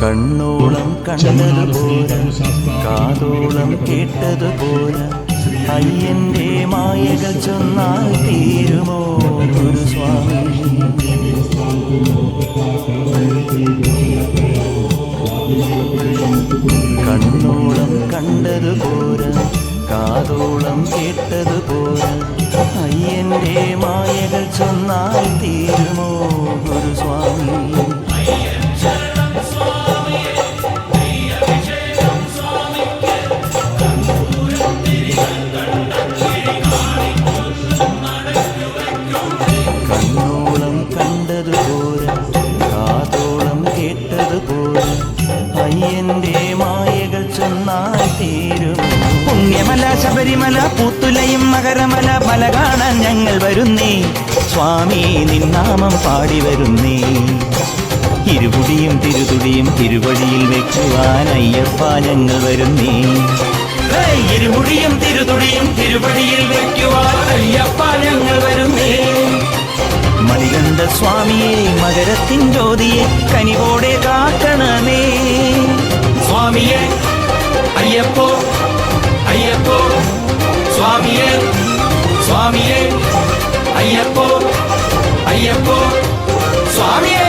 കണ്ണോളം കണ്ടതുപോലെ കാതോളം കേട്ടതുപോലെ അയ്യന്റെ മായകൾ ചൊന്നാൽ തീരുമോ? ഗുരുസ്വാമി കണ്ണോളം കണ്ടതുപോലെ കാതോളം കേട്ടതുപോലെ അയ്യന്റെ മായകൾ ചൊന്നാൽ തീരുമോ പുണ്യമല ശബരിമല പൂത്തുലയും മകരമല മല കാണാൻ ഞങ്ങൾ വരുന്നേ. സ്വാമി നിന്നാമം പാടി വരുന്നേ. ഇരുപുടിയും തിരുതുടിയും തിരുവഴിയിൽ വെക്കുവാൻ അയ്യപ്പ ഞങ്ങൾ വരുന്നേ. ഇരുപുടിയും തിരുതുടിയും തിരുവഴിയിൽ വെക്കുവാൻ അയ്യപ്പ ഞങ്ങൾ വരുന്നേ. മണികണ്ഠ സ്വാമിയെ മകരത്തിൻ ജ്യോതിയെ കനിവോടെ കാക്കണമേ. സ്വാമിയെ അയ്യപ്പോ സ്വാമിയെ സ്വാമിയേ അയ്യപ്പോ അയ്യപ്പോ സ്വാമിയേ.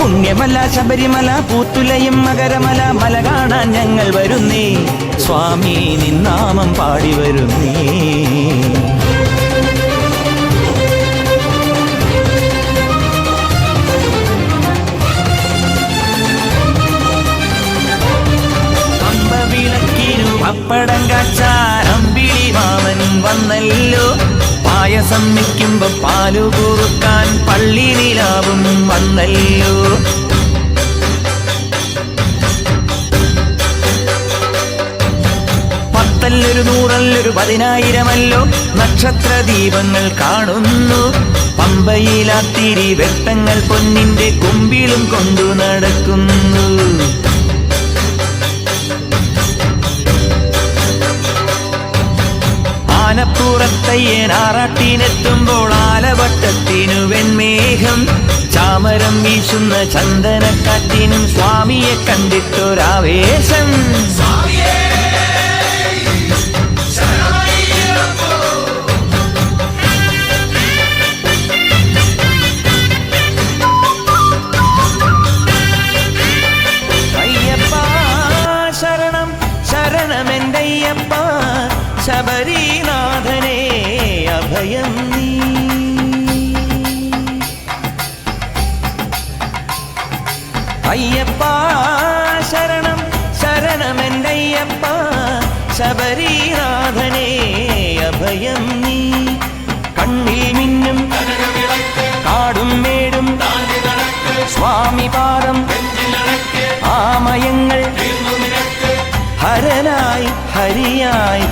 പുണ്യമല ശബരിമല പൂത്തുലയും മകരമല മല കാണാൻ ഞങ്ങൾ വരുന്നേ. സ്വാമി നിന്നാമം പാടി വരുന്നേ. വന്നല്ലോ പായസം വയ്ക്കുമ്പോ പാലു കുറുക്കാൻ പള്ളി നിലാവും വന്നല്ലോ. പത്തല്ലൊരു നൂറല്ലൊരു പതിനായിരമല്ലോ നക്ഷത്ര ദീപങ്ങൾ കാണുന്നു. പമ്പയിലാത്തിരി വെട്ടങ്ങൾ പൊന്നിന്റെ കുമ്പിളും കൊണ്ടു നടക്കുന്നു. ആനപ്പുറത്തയ്യൻ ആറാട്ടിനെത്തുമ്പോൾ ആലവട്ടത്തിനു വെൺമേഘം ചാമരം വീശുന്ന ചന്ദനക്കാറ്റിനും സ്വാമിയെ കണ്ടിട്ടൊരാവേശം. ശരണം ശരണമെന്തയ്യപ്പ ശബരീനാഥനെ അഭയം നീ. അയ്യപ്പ ശരണം ശരണമെന്തയ്യപ്പ ശബരീനാഥനെ അഭയം നീ. കണ്ണിൽ മിന്നും കാടും മേടും. സ്വാമി പാദം ആമയങ്ങൾ. ഹരനായി ഹരിയായി